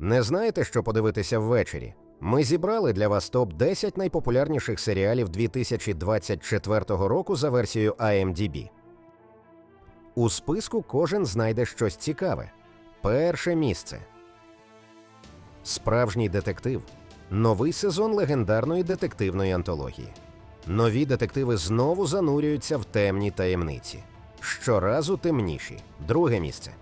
Не знаєте, що подивитися ввечері? Ми зібрали для вас топ 10 найпопулярніших серіалів 2024 року за версією IMDb. У списку кожен знайде щось цікаве. Перше місце. Справжній детектив. Новий сезон легендарної детективної антології. Нові детективи знову занурюються в темні таємниці. Щоразу темніші. Друге місце.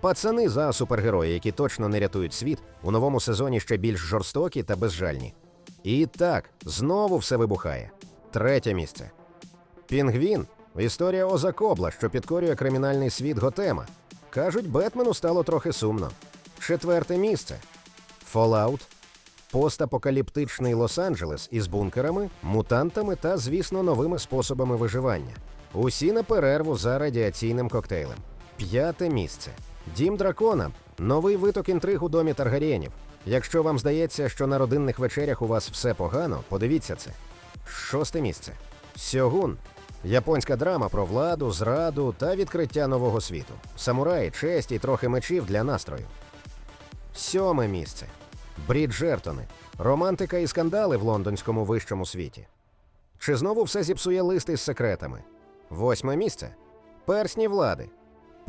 Пацани за супергерої, які точно не рятують світ, у новому сезоні ще більш жорстокі та безжальні. І так, знову все вибухає. Третє місце. Пінгвін історія Оза Кобла, що підкорює кримінальний світ Готема. Кажуть, Бетмену стало трохи сумно. Четверте місце. Fallout. Постапокаліптичний Лос-Анджелес із бункерами, мутантами та, звісно, новими способами виживання. Усі на перерву за радіаційним коктейлем. П'яте місце. Дім дракона. Новий виток інтриг у домі Таргарєнів. Якщо вам здається, що на родинних вечерях у вас все погано, подивіться це. Шосте місце. Сьогун. Японська драма про владу, зраду та відкриття нового світу. Самураї, честь і трохи мечів для настрою. Сьоме місце. Бріджертони. Романтика і скандали в лондонському вищому світі. Чи знову все зіпсує лист із секретами? Восьме місце. Персні влади.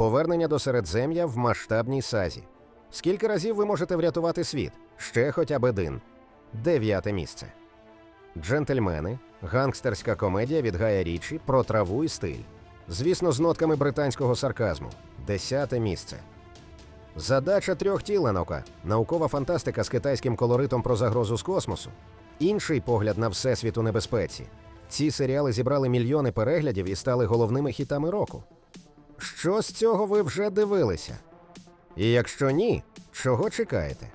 Повернення до Середзем'я в масштабній сазі. Скільки разів ви можете врятувати світ? Ще хоча б один. Дев'яте місце. Джентльмени. Гангстерська комедія від Гая Річі про траву і стиль. Звісно, з нотками британського сарказму. Десяте місце. Задача трьох тіленока наукова фантастика з китайським колоритом про загрозу з космосу. Інший погляд на всесвіт у небезпеці. Ці серіали зібрали мільйони переглядів і стали головними хітами року. Що з цього ви вже дивилися? І якщо ні, чого чекаєте?